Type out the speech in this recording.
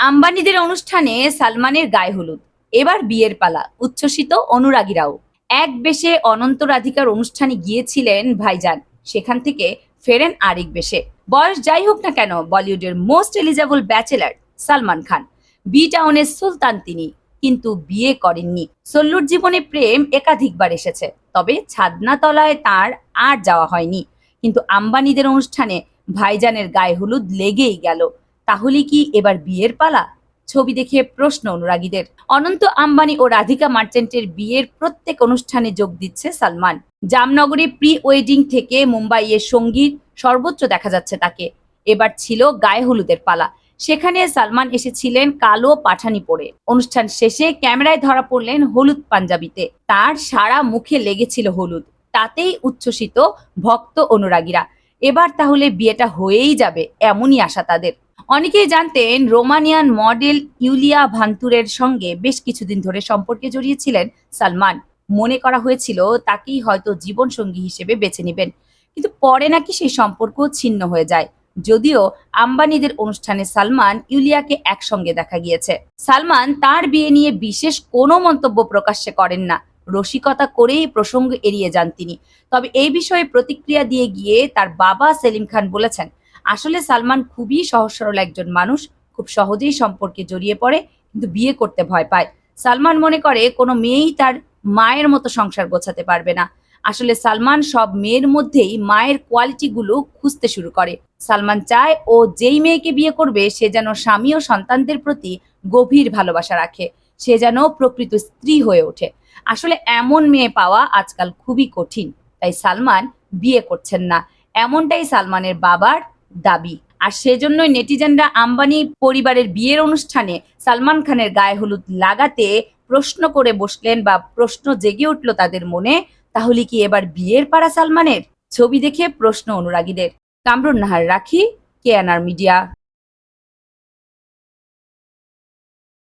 আম্বানিদের অনুষ্ঠানে সালমানের গায়ে হলুদ। এবার বিয়ের পালা, উচ্ছ্বসিত অনুরাগীরাও। এক বেশে অনন্ত রাধিকার অনুষ্ঠানে গিয়েছিলেন ভাইজান। সেখান থেকে ফেরেন আরেক বেশে। বয়স যাই হোক না কেন, বলিউডের most eligible bachelor Salman Khan. B টাউনের সুলতান তিনি, কিন্তু বিয়ে করেননি। সল্লুর জীবনে প্রেম একাধিকবার এসেছে, তবে ছাদনা তলায় তার আর যাওয়া হয়নি। কিন্তু আম্বানিদের অনুষ্ঠানে ভাইজানের গায়ে হলুদ লেগেই গেল। তাহলে কি এবার বিয়ের পালা? ছবি দেখে প্রশ্ন অনুরাগীদের। অনন্ত আম্বানি ও রাধিকা মার্চেন্টের বিয়ের প্রত্যেক অনুষ্ঠানে যোগ দিচ্ছে সালমান। জামনগরে প্রি ওয়েডিং থেকে মুম্বাইয়ের সংগীত সর্বোচ্চ দেখা যাচ্ছে তাকে। এবার ছিল গায়ে হলুদের পালা। সেখানে সালমান এসেছিলেন কালো পাঠানি পরে। অনুষ্ঠান শেষে ক্যামেরায় ধরা পড়লেন হলুদ পাঞ্জাবিতে। তার সারা মুখে লেগেছিল হলুদ। তাতেই উচ্ছ্বসিত ভক্ত অনুরাগীরা। এবার তাহলে বিয়েটা হয়েই যাবে, এমনই আশা তাদের। অনেকেই জানতেন রোমানিয়ান মডেল ইউলিয়া ভান্তুরের সঙ্গে বেশ কিছুদিন ধরে সম্পর্কে জড়িয়েছিলেন সালমান। মনে করা হয়েছিল তাকেই হয়তো জীবনসঙ্গী হিসেবে বেছে নেবেন। কিন্তু পরে নাকি সেই সম্পর্ক ছিন্ন হয়ে যায়। যদিও আম্বানিদের অনুষ্ঠানে সালমান ইউলিয়াকে একসঙ্গে দেখা গিয়েছে। সালমান তার বিয়ে নিয়ে বিশেষ কোনো মন্তব্য প্রকাশ্যে করেন না। রসিকতা করেই প্রসঙ্গ এড়িয়ে যান তিনি। তবে এই বিষয়ে প্রতিক্রিয়া দিয়ে গিয়ে তার বাবা সেলিম খান বলেছেন আসলে সালমান খুবই সহজ সরল একজন মানুষ, খুব সহজেই সম্পর্কে জড়িয়ে পড়ে, কিন্তু বিয়ে করতে ভয় পায়। সালমান মনে করে, কোনো মেয়েই তার মায়ের মতো সংসার গোছাতে পারবে না। আসলে সালমান সব মেয়ের মধ্যেই মায়ের কোয়ালিটিগুলো খুঁজতে শুরু করে। সালমান চায়, ও যেই মেয়েকে বিয়ে করবে, সে যেন স্বামী ও সন্তানদের প্রতি গভীর ভালোবাসা রাখে। সে যেন প্রকৃত স্ত্রী হয়ে ওঠে। আসলে এমন মেয়ে পাওয়া আজকাল খুবই কঠিন, তাই সালমান বিয়ে করছেন না। এমনটাই সালমানের বাবার দাবি। আর সেজন্যই নেটিজেনরা আম্বানি পরিবারের বিয়ের অনুষ্ঠানে সালমান খানের গায়ে হলুদ লাগাতে প্রশ্ন করে বসলেন বা প্রশ্ন জেগে উঠল তাদের মনে, তাহলে কি এবার বিয়ের পাড়া সালমানের? ছবি দেখে প্রশ্ন অনুরাগীদের। কামরুন নাহার, রাখি কেয়ানার মিডিয়া।